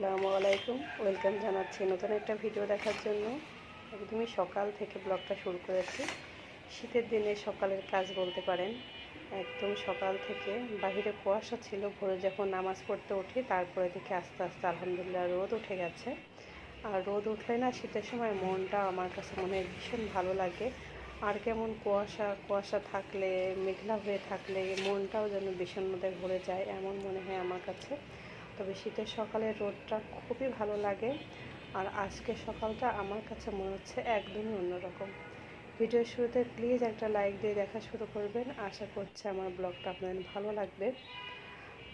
আসসালামু আলাইকুম। ওয়েলকাম জানাচ্ছি নতুন একটা ভিডিও দেখার জন্য। একদমই সকাল থেকে ব্লগটা শুরু করেছি। শীতের দিনে সকালের কাজ বলতে পারেন, একদম সকাল থেকে বাহিরে কুয়াশা ছিল, ভোরে যখন নামাজ পড়তে উঠি, তারপরে দেখে আস্তে আস্তে আলহামদুলিল্লাহ রোদ উঠে গেছে। আর রোদ উঠলে না শীতের সময় মনটা আমার কাছে মনে হয় ভীষণ ভালো লাগে। আর কেমন কুয়াশা কুয়াশা থাকলে, মেঘলা হয়ে থাকলে মনটাও যেন বিষণ্ণতে ভরে যায়, এমন মনে হয় আমার কাছে। তবে শীতের সকালের রোদটা খুবই ভালো লাগে। আর আজকের সকালটা আমার কাছে মনে হচ্ছে একদমই অন্যরকম। ভিডিওর শুরুতে প্লিজ একটা লাইক দিয়ে দেখা শুরু করবেন। আশা করছি আমার ব্লগটা আপনাদের ভালো লাগবে।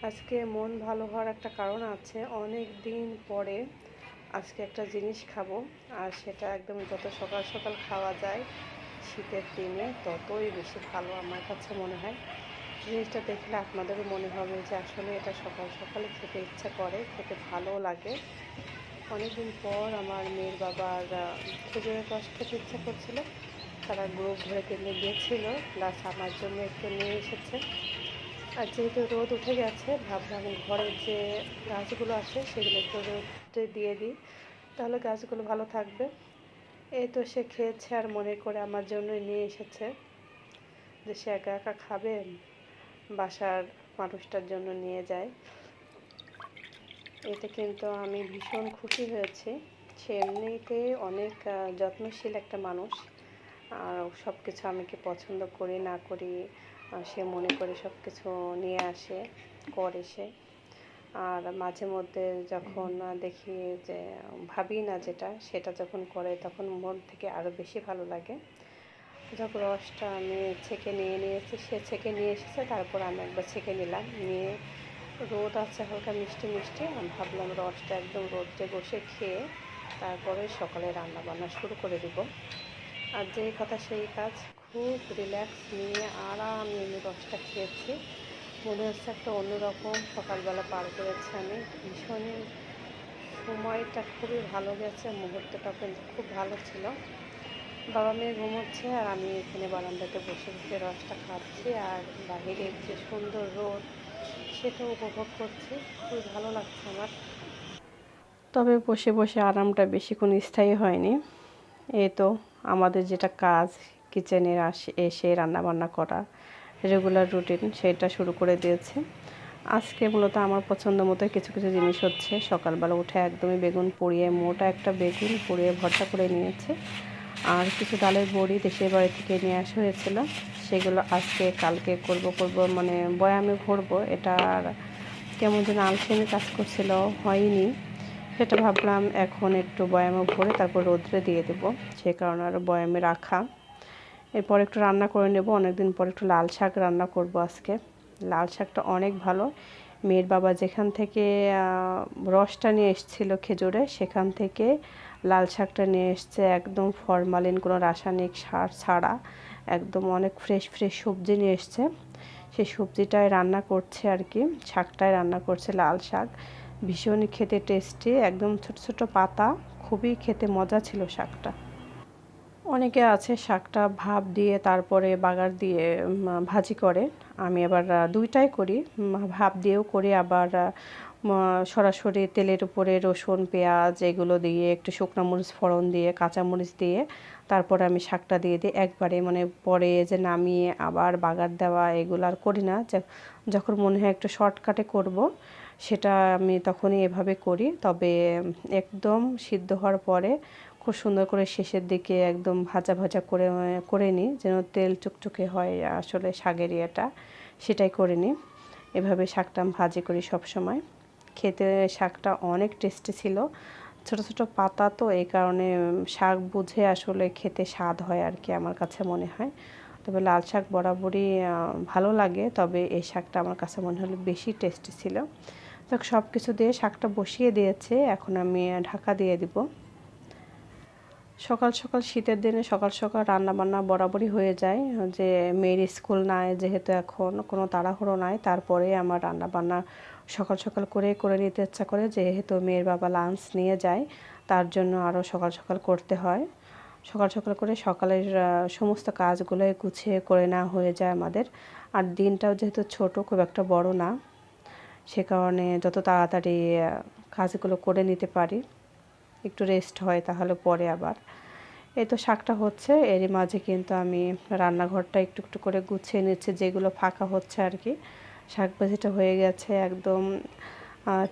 আজকে মন ভালো হওয়ার একটা কারণ আছে, অনেক দিন পরে আজকে একটা জিনিস খাব, আর সেটা একদম যত সকাল সকাল খাওয়া যায়, শীতের দিনে ততই বেশি ভালো আমার কাছে মনে হয়। জিনিসটা দেখলে আপনাদেরও মনে হবে যে আসলে এটা সকাল সকালে খেতে ইচ্ছা করে, খেতে ভালোও লাগে। অনেকদিন পর আমার মেয়ের বাবার খেজুরের রস খেতে ইচ্ছা করছিল। তারা গ্রুপ ধরে কিনে গিয়েছিল, প্লাস আমার জন্য একটু নিয়ে এসেছে। আর যেহেতু রোদ উঠে গেছে, ভাবলাম ঘরের যে গাছগুলো আছে সেগুলো একটু রোদে দিয়ে দিই। তাহলে গাছগুলো ভালো থাকবে। এই তো সে খেয়েছে আর মনে করে আমার জন্যই নিয়ে এসেছে। যে সে একা একা খাবে বাসার মানুষটার জন্য নিয়ে যায়। এতে কিন্তু আমি ভীষণ খুশি হয়েছি। সে এমনিতে অনেক যত্নশীল একটা মানুষ। আর সব কিছু আমি কি পছন্দ করি, না করি সে মনে করে সব কিছু নিয়ে আসে, করে সে। আর মাঝে মধ্যে যখন দেখি যে, ভাবি না যেটা, সেটা যখন করে, তখন মন থেকে আরও বেশি ভালো লাগে। যখন রসটা আমি ছেঁকে নিয়ে নিয়েছি, সে ছেঁকে নিয়ে এসেছে, তারপর আমি একবার ছেঁকে নিলাম। নিয়ে রোদ আছে, হালকা মিষ্টি মিষ্টি, আমি ভাবলাম রসটা একদম রোদে বসে খেয়ে তারপরে সকালে রান্না বান্না শুরু করে দিব। আর যেই কথা সেই কাজ, খুব রিল্যাক্স নিয়ে আরাম নিয়ে রসটা খেয়েছি। মনে হচ্ছে একটা অন্যরকম সকালবেলা পার করেছি আমি। ভীষণই সময়টা খুবই ভালো গেছে, মুহূর্তটা কিন্তু খুব ভালো ছিল। বাবা মেয়ে ঘুমোচ্ছে আর আমি এখানে বারান্দাতে বসে বসে রসটা খাচ্ছি আর বাহিরের যে সুন্দর রোদ সেটা উপভোগ করছি। খুবই ভালো লাগছে আমার। তবে বসে বসে আরামটা বেশিক্ষণ স্থায়ী হয়নি। এ তো আমাদের যেটা কাজ কিচেনের এসে রান্নাবান্না করা রেগুলার রুটিন সেটা শুরু করে দিয়েছে। আজকে মূলত আমার পছন্দ মতো কিছু কিছু জিনিস হচ্ছে। সকালবেলা উঠে একদমই বেগুন, পুড়িয়ে মোটা একটা বেগুন পুড়িয়ে ভর্তা করে নিয়েছে। আর কিছু ডালের বড়ি দেশের বাড়ি থেকে নিয়ে আসা হয়েছিল। সেগুলো আজকে কালকে করব করব মানে বয়ামে ভরবো। এটা আর কেমন যেন আলসেমি কাজ করছিল, হয়নি। সেটা ভাবলাম এখন একটু বয়ামে ভরে তারপর রোদ্রে দিয়ে দেব। সে কারণে আরও বয়ামে রাখা। এরপর একটু রান্না করে নেব। অনেকদিন পর একটু লাল শাক রান্না করব আজকে। লাল শাকটা অনেক ভালো। মেয়ের বাবা যেখান থেকে রসটা নিয়ে এসেছিল খেজুরে, সেখান থেকে লাল শাকটা নিয়ে এসছে একদম ফরমালিন, কোনো রাসায়নিক সার ছাড়া। একদম অনেক ফ্রেশ ফ্রেশ সবজি নিয়ে এসছে। সেই সবজিটায় রান্না করছে আর কি শাকটায় রান্না করছে লাল শাক। ভীষণই খেতে টেস্টি একদম ছোট ছোট পাতা, খুবই খেতে মজা ছিল শাকটা। অনেকে আছে শাকটা ভাপ দিয়ে তারপরে বাগার দিয়ে ভাজি করে। আমি আবার দুইটাই করি। ভাপ দিয়েও করি, আবার সরাসরি তেলের উপরে রসুন, পেঁয়াজ এগুলো দিয়ে, একটু শুকনো মরিচ ফোড়ন দিয়ে কাঁচামরিচ দিয়ে, তারপরে আমি শাকটা দিয়ে দিই একবারে। মানে পরে যে নামিয়ে আবার বাগার দেওয়া এগুলো আর করি না। যখন মনে হয় একটু শর্টকাটে করব, সেটা আমি তখনই এভাবে করি। তবে একদম সিদ্ধ হওয়ার পরে খুব সুন্দর করে শেষের দিকে একদম ভাজা ভাজা করে করে নিই যেন তেল চুকচুকে হয় আসলে শাকের ইয়েটা, সেটাই করে নিই এভাবে শাকটা ভাজি করি সব সময় খেতে শাকটা অনেক টেস্টি ছিল। ছোট ছোট পাতা তো, এই কারণে শাক বুঝে আসলে খেতে স্বাদ হয় আর কি আমার কাছে মনে হয়। তবে লাল শাক বরাবরই ভালো লাগে, তবে এই শাকটা আমার কাছে মনে হলো বেশি টেস্টি ছিল। তো সব কিছু দিয়ে শাকটা বসিয়ে দিয়েছে। এখন আমি ঢাকা দিয়ে দিব। সকাল সকাল শীতের দিনে সকাল সকাল রান্না বান্না বরাবরই হয়ে যায়, যে মেয়ের স্কুল নাই, যেহেতু এখন কোনো তাড়াহুড়ো নাই, তারপরে আমার রান্না বান্না সকাল সকাল করে করে নিতে ইচ্ছা করে, যেহেতু মেয়ের বাবা লাঞ্চ নিয়ে যায়, তার জন্য আরও সকাল সকাল করতে হয়। সকাল সকাল করে সকালের সমস্ত কাজগুলোই গুছিয়ে করে নেওয়া হয়ে যায় আমাদের। আর দিনটাও যেহেতু ছোট, খুব একটা বড় না, সে কারণে যত তাড়াতাড়ি কাজগুলো করে নিতে পারি। একটু রেস্ট হয় তাহলে পরে আবার। এই তো শাকটা হচ্ছে, এরই মাঝে কিন্তু আমি রান্নাঘরটা একটু একটু করে গুছিয়ে নিচ্ছি, যেগুলো ফাঁকা হচ্ছে আর কি। শাক ভাজিটা হয়ে গেছে, একদম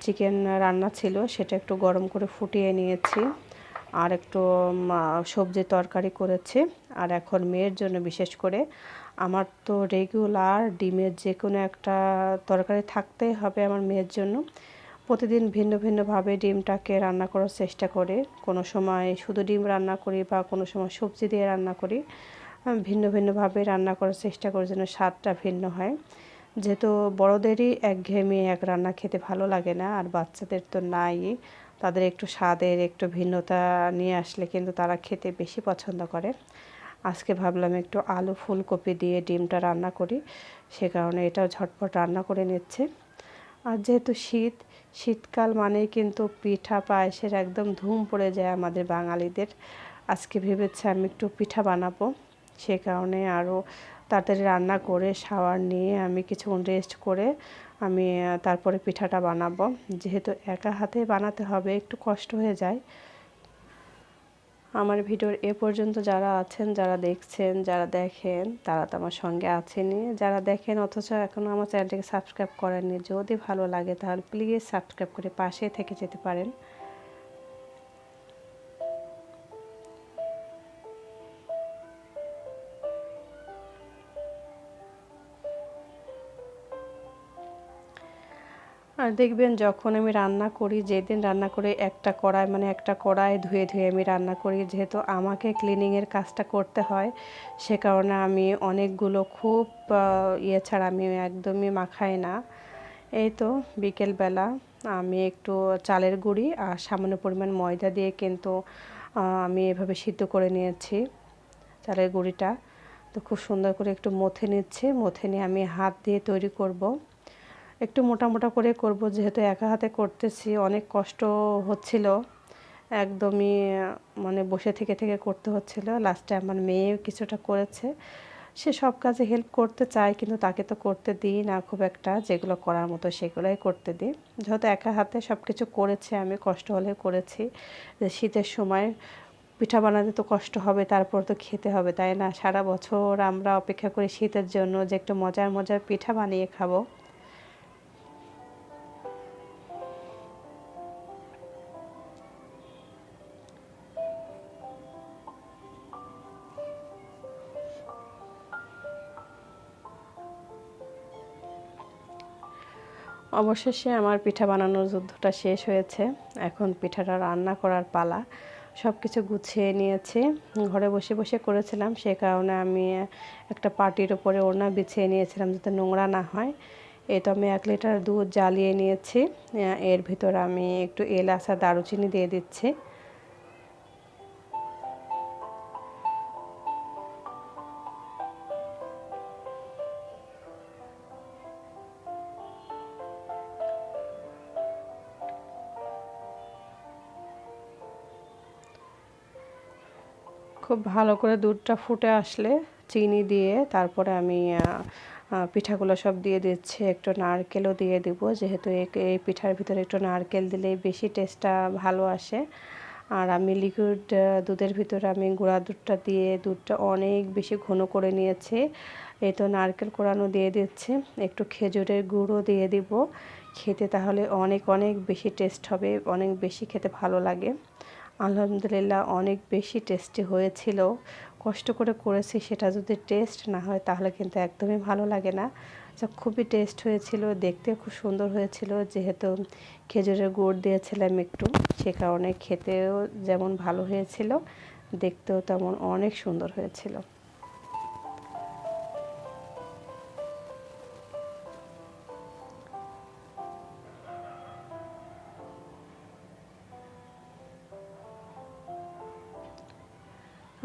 চিকেন রান্না ছিল, সেটা একটু গরম করে ফুটিয়ে নিয়েছি। আর একটু সবজি তরকারি করেছি। আর এখন মেয়ের জন্য বিশেষ করে আমার তো রেগুলার ডিমের যে কোনো একটা তরকারি থাকতেই হবে আমার মেয়ের জন্য। প্রতিদিন ভিন্ন ভিন্নভাবে ডিমটাকে রান্না করার চেষ্টা করে। কোনো সময় শুধু ডিম রান্না করি বা কোনো সময় সবজি দিয়ে রান্না করি। ভিন্ন ভিন্নভাবে রান্না করার চেষ্টা করি যেন স্বাদটা ভিন্ন হয়। যেহেতু বড়োদেরই একঘেয়েমি এক রান্না খেতে ভালো লাগে না আর বাচ্চাদের তো নাই। তাদের একটু স্বাদের একটু ভিন্নতা নিয়ে আসলে কিন্তু তারা খেতে বেশি পছন্দ করে। আজকে ভাবলাম একটু আলু ফুলকপি দিয়ে ডিমটা রান্না করি। সে কারণে এটাও ঝটপট রান্না করে নিচ্ছে। আর যেহেতু শীত শীতকাল মানেই কিন্তু পিঠা পায়েসের একদম ধুম পড়ে যায় আমাদের বাঙালিদের। আজকে ভেবেছে আমি একটু পিঠা বানাবো। সে কারণে আরও তাড়াতাড়ি রান্না করে, শাওয়ার নিয়ে আমি কিছুক্ষণ রেস্ট করে আমি তারপরে পিঠাটা বানাবো। যেহেতু একা হাতে বানাতে হবে, একটু কষ্ট হয়ে যায়। আমার ভিডিওর এ পর্যন্ত যারা আছেন, যারা দেখছেন, যারা দেখেন, তারা তো আমার সঙ্গে আছেনই। যারা দেখেন, অথচ এখনও আমার চ্যানেলটিকে সাবস্ক্রাইব করেননি, যদি ভালো লাগে তাহলে প্লিজ সাবস্ক্রাইব করে পাশে থেকে যেতে পারেন। আর দেখবেন যখন আমি রান্না করি, যেদিন রান্না করি একটা কড়াই মানে একটা কড়াই ধুয়ে ধুয়ে আমি রান্না করি, যেহেতু আমাকে ক্লিনিংয়ের কাজটা করতে হয়, সে কারণে আমি অনেকগুলো খুব ইয়ে ছাড়া আমি একদমই মাখাই না। এই তো বিকেলবেলা আমি একটু চালের গুঁড়ি আর সামান্য পরিমাণ ময়দা দিয়ে কিন্তু আমি এভাবে সিদ্ধ করে নিয়েছি চালের গুঁড়িটা। তো খুব সুন্দর করে একটু মথে নিচ্ছি, মথে নিয়ে আমি হাত দিয়ে তৈরি করব। একটু মোটা মোটা করে করব, যেহেতু একা হাতে করতেছি, অনেক কষ্ট হচ্ছিল। একদমই মানে বসে থেকে থেকে করতে হচ্ছিল। লাস্টে আমার মেয়ে কিছুটা করেছে। সে সব কাজে হেল্প করতে চায়, কিন্তু তাকে তো করতে দিই না খুব একটা। যেগুলো করার মতো সেগুলোই করতে দিই। যেহেতু একা হাতে সব কিছু করেছে, আমি কষ্ট হলে করেছি। যে শীতের সময় পিঠা বানাতে তো কষ্ট হবে, তারপর তো খেতে হবে, তাই না? সারা বছর আমরা অপেক্ষা করি শীতের জন্য যে একটু মজার মজার পিঠা বানিয়ে খাব। অবশেষে আমার পিঠা বানানোর যুদ্ধটা শেষ হয়েছে। এখন পিঠাটা রান্না করার পালা। সব কিছু গুছিয়ে নিয়েছি। ঘরে বসে বসে করেছিলাম। সে কারণে আমি একটা পার্টির ওপরে ওড়না বিছিয়ে নিয়েছিলাম যাতে নোংরা না হয়। এই তো আমি এক লিটার দুধ জ্বালিয়ে নিয়েছি। এর ভিতর আমি একটু এলাচ আর দারুচিনি দিয়ে দিচ্ছি। খুব ভালো করে দুধটা ফুটে আসলে চিনি দিয়ে তারপরে আমি পিঠাগুলো সব দিয়ে দিচ্ছি। একটু নারকেলও দিয়ে দিব, যেহেতু এই পিঠার ভিতরে একটু নারকেল দিলে বেশি টেস্টটা ভালো আসে। আর আমি লিকুইড দুধের ভিতরে আমি গুঁড়া দুধটা দিয়ে দুধটা অনেক বেশি ঘন করে নিয়েছি। এই তো নারকেল কোড়ানো দিয়ে দিচ্ছে। একটু খেজুরের গুঁড়ো দিয়ে দিব। খেতে তাহলে অনেক অনেক বেশি টেস্ট হবে, অনেক বেশি খেতে ভালো লাগে। আলহামদুলিল্লাহ, অনেক বেশি টেস্টি হয়েছিল। কষ্ট করে করেছি সেটা যদি টেস্ট না হয় তাহলে কিন্তু একদমই ভালো লাগে না। যা খুবই টেস্ট হয়েছিল, দেখতে খুব সুন্দর হয়েছিল। যেহেতু খেজুরের গুড় দিয়েছিলাম একটু, সে কারণে খেতেও যেমন ভালো হয়েছিল, দেখতেও তেমন অনেক সুন্দর হয়েছিল।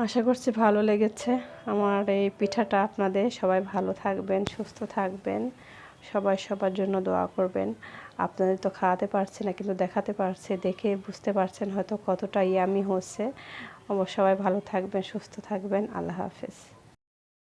আশা করছি ভালো লেগেছে। আমার এই পিঠাটা আপনাদের সবাই ভালো থাকবেন, সুস্থ থাকবেন। সবাই সবার জন্য দোয়া করবেন। আপনাদের তো খাওয়াতে পারছি না, কিন্তু দেখাতে পারছে, দেখে বুঝতে পারছেন হয়তো কতটা ইয়ামি হচ্ছে। সবাই ভালো থাকবেন, সুস্থ থাকবেন। আল্লাহ হাফেজ।